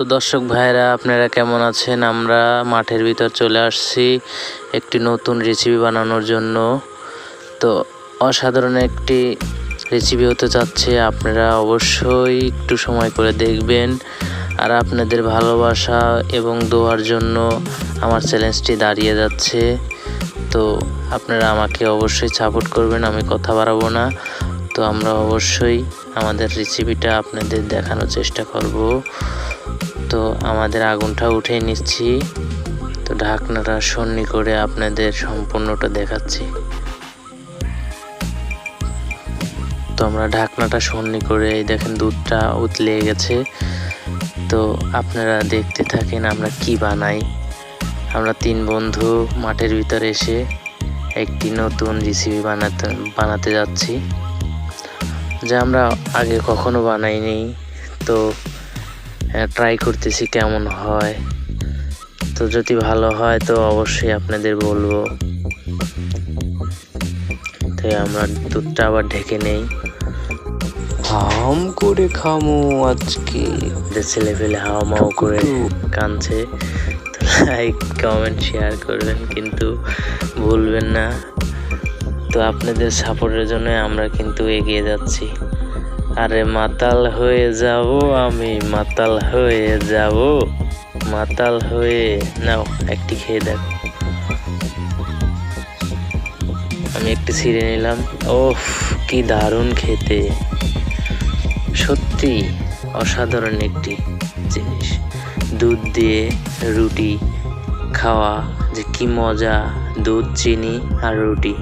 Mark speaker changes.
Speaker 1: তো দর্শক ভাইরা আপনারা কেমন আছেন? আমরা মাঠের ভিতর চলে আসছি একটি নতুন রেসিপি বানানোর জন্য। তো অসাধারণ একটি রেসিপি হতে যাচ্ছে, আপনারা অবশ্যই একটু সময় করে দেখবেন। আর আপনাদের ভালোবাসা এবং দোয়ার জন্য আমার চ্যালেঞ্জটি দাঁড়িয়ে যাচ্ছে। তো আপনারা আমাকে অবশ্যই সাপোর্ট করবেন, আমি কথা বাড়াবো না। তো আমরা অবশ্যই আমাদের রেসিপিটা আপনাদের দেখানোর চেষ্টা করব। তো আমাদের আগুনটা উঠে নিচ্ছি। তো ঢাকনাটা সন্নি করে আপনাদের সম্পূর্ণটা দেখাচ্ছি। তো আমরা ঢাকনাটা সন্নি করে দেখেন দুধটা উতলে গেছে। তো আপনারা দেখতে থাকেন আমরা কি বানাই। আমরা তিন বন্ধু মাঠের ভিতরে এসে একটি নতুন রেসিপি বানাতে বানাতে যাচ্ছি। যা আমরা আগে কখনো বানাইনি। তো ট্রাই করতেছি কেমন হয়। তো যদি ভালো হয় তো অবশ্যই আপনাদের বলব। তাই আমরা দুধটা আবার ঢেকে নেই। হাম করে খামো আজকে। ছেলে ফেলে হাওয়া মাও করে কানছে তো লাইক কমেন্ট শেয়ার করবেন কিন্তু ভুলবেন না। তো আপনাদের সাপোর্টের জন্য আমরা কিন্তু এগিয়ে যাচ্ছি। আরে মাতাল হয়ে যাব আমি, মাতাল হয়ে যাব, মাতাল হয়ে। নাও, একটি খেয়ে দেখো। আমি একটি ছিঁড়ে নিলাম। ওফ, কি দারুণ খেতে। সত্যি অসাধারণ একটি জিনিস। দুধ দিয়ে রুটি খাওয়া, যে কি মজা, দুধ, চিনি আর রুটি।